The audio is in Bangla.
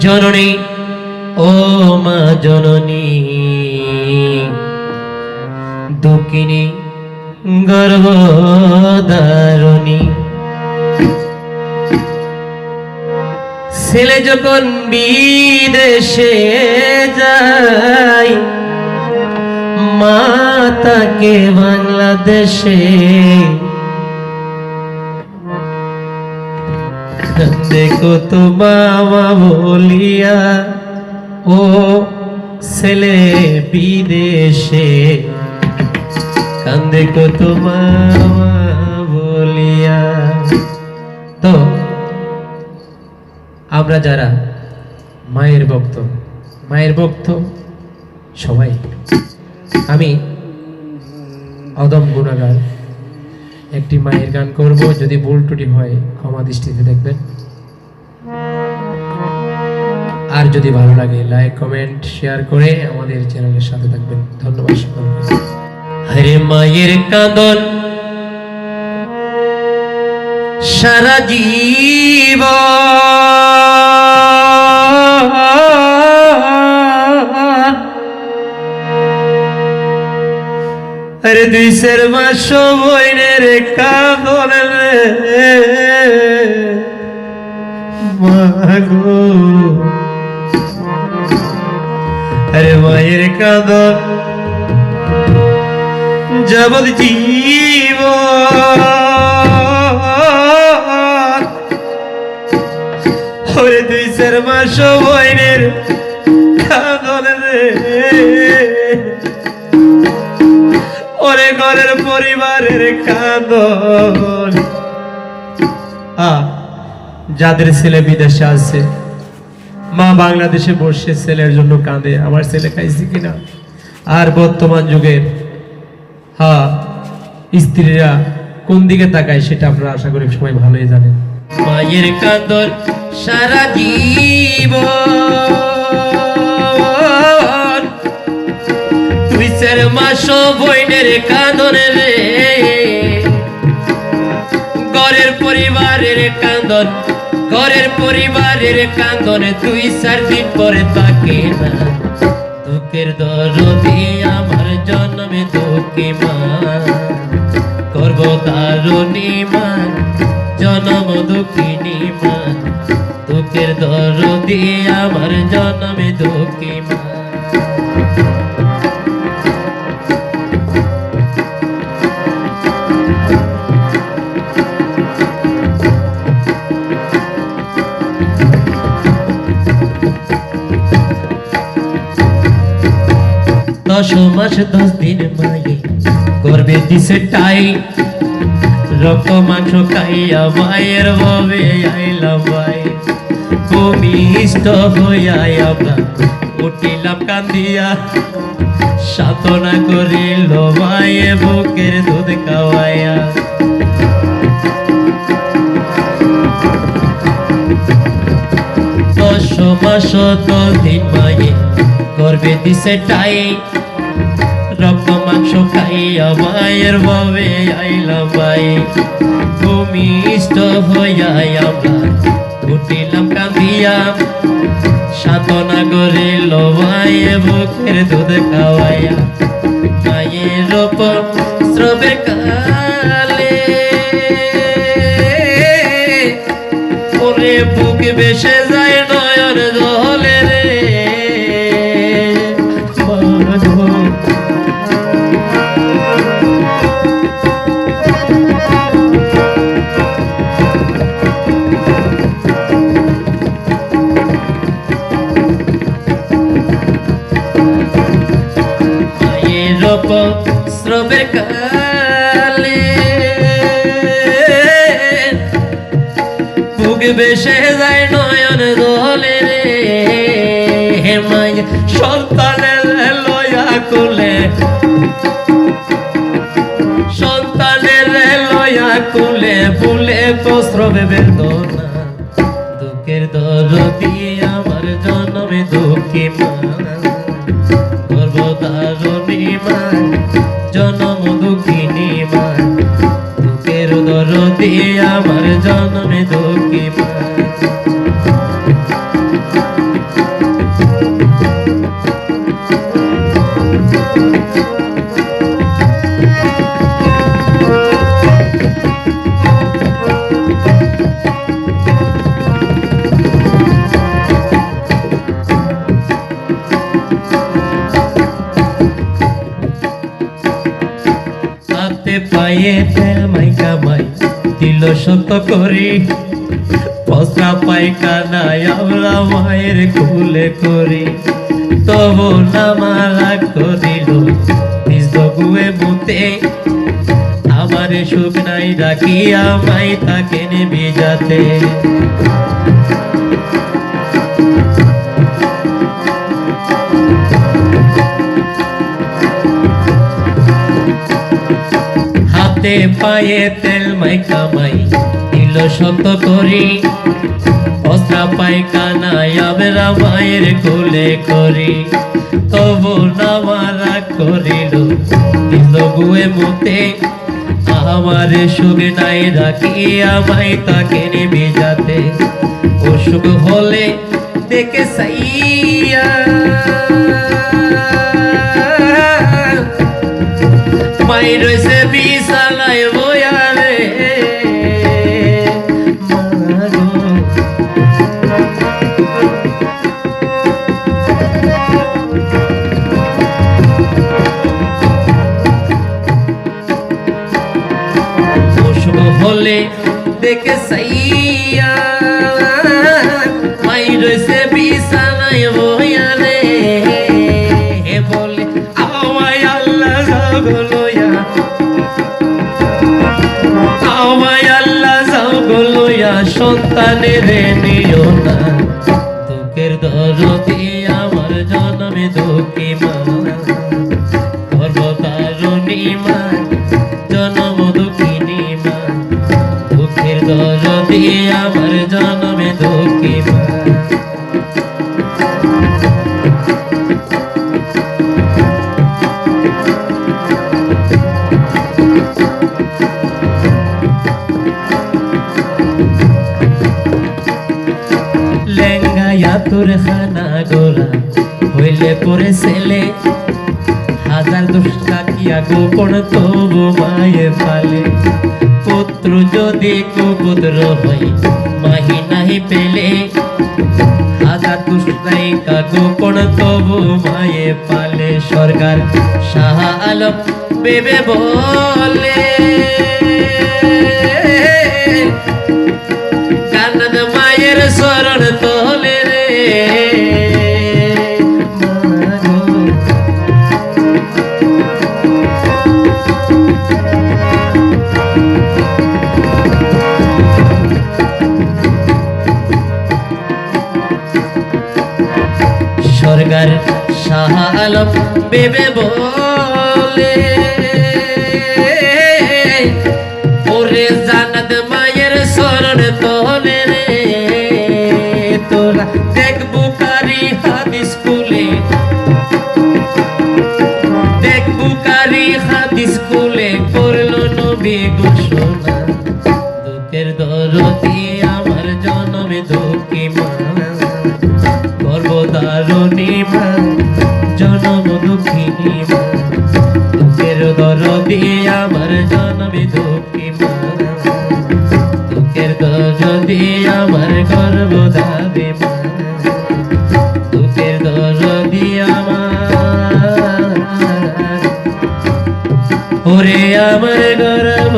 জননী ও মা জননী দুঃখিনী গর্ভধারণী ছেলে যখন বিদেশে যায় মা তাকে বাংলাদেশে দেখো তো বাবা বলিয়া, ও ছেলে বিদেশে। কান্দে কত মামা বলিয়া। তো, আমরা যারা মায়ের ভক্ত মায়ের ভক্ত সবাই, আমি অদম গুণাগার। একটি মায়ের গান করব, যদি ভুল ত্রুটি হয়, ক্ষমা দৃষ্টিতে দেখবেন। আর যদি ভালো লাগে লাইক কমেন্ট শেয়ার করে আমাদের চ্যানেলের সাথে থাকবেন। ধন্যবাদ সকলকে। হরে মায়ের কাঁদন, সারা জীব। আরে দুই সের মাস বইনের কাঁদন রে। মাগো আরে মায়ের কাঁদন জবদ জীব ওরে দুই চার মাস বইনের কাঁদন রে। ওরে ঘরের পরিবারের কাঁদন যাদের ছেলে বিদেশে আছে মা বাংলাদেশে বসে ছেলের জন্য কাঁদে। আমার ছেলে খাইছে কিনা? আর বর্তমান যুগের হ্যাঁ স্ত্রীরা কোন দিকে তাকায় সেটা আপনারা আশা করি সবাই ভালোই জানেন। মায়ের কাঁদন সারা জীব তুই চার মাস বইনের কাঁদন রে। ঘরের পরিবারের কান্দন ঘরের পরিবারের কান্দন দুই চার দিন পরে তাকে না। দুঃখের দরদি আমার জন্মে দুঃখী মা। করব তারুণী মা, জনম দুঃখিনী মা। দুঃখের দরদি আমার জন্মে দুঃখী মা। দশ মাস দশ দিন মায়ে। করবে দিছে টাই মাংস খাইয়া মায়ের ববে আইলাম ভাই। ভূমিষ্ঠ হইয়া আমরা উঠিলাম কান্দিয়া, সাধনা করিল মায়ে বুকের দুধ খাওয়াইয়া। দশ মাস দিন মায়ে, করবে দিছে টাই খাইয়া মায়ের বাবে আইলাম ভাই ভূমিষ্ঠ হইয়া আমরা উঠিলাম কাঁদিয়া সাধনা করিল মায়ে বুকের দুধ খাওয়াইয়া। মায়ের শ্রবে কালে ওরে বুক বেসে মায়ের ওপর কালে। বুক বেসে যায় নয়ন দলে রে। হে মাই সন্তানের লয়া কুলে। সন্তানের লয়া কুলে ফুলে প্রস্রবে বেদনা। দুঃখের দরদি আমার জন্মে দুঃখী মা। গর্ভধারণী মা জনম দুঃখিনী মা দুঃখের দরদি আমার জন্মে দুঃখী মা পায়ে মাইকা মাই দিল সত করি। পসরা পায়খানায় আমরা মায়ের কুলে করি। তবু নামারা করিল নিজ গুয়ে মুতে। আমার সুখ নাই ডাকিয়া মাই তাকে নেবে যাতে হাতে পায়ে তেল মাই কামাই দিল শত করি। অস্ত্রা পায়খানায় আমরা মায়ের কোলে করি। তবু নামারা করিল দিল গুয়ে মুতে। আমার সুখ নাই রাখি আমায় তাকে নেবে যাতে। অসুখ হলে দেখে সাইয়া মাই রয়েছে বিশালায় বয়ারে হলে দেখে সাইয়া সন্তানের নিও না। দুঃখের দরদি আমার জন্মে দুঃখী মা। গর্ভধারণী মা জনম দুঃখিনী মা। দুঃখের দরদি আমার গোলা হইলে পরে ছেলে। হাজার দোষ কাকিয়া গোপন তবু মায়ে পালে। পুত্র যদি কুপুত্র হয়, মাহি নাহি পেলে। হাজার দোষ নায়িকা গোপন তবু মায়ে পালে। সরকার শাহ আলম বেবে বলে কানদ মায়ের শরণ তোলে সরকার শাহ আলম বেবে বলে, ওরে জানাত মায়ের শরণ তোলে রে, তোরা দেখব কারি হাদিস স্কুলে দেখব কারি হাদিস স্কুলে করল নবী ঘোষণা, দুঃখের দরদি আমার জনমে দুঃখী গর্ভধারী মা দুঃখের দরদি আমার। ওরে আমার গর্ব।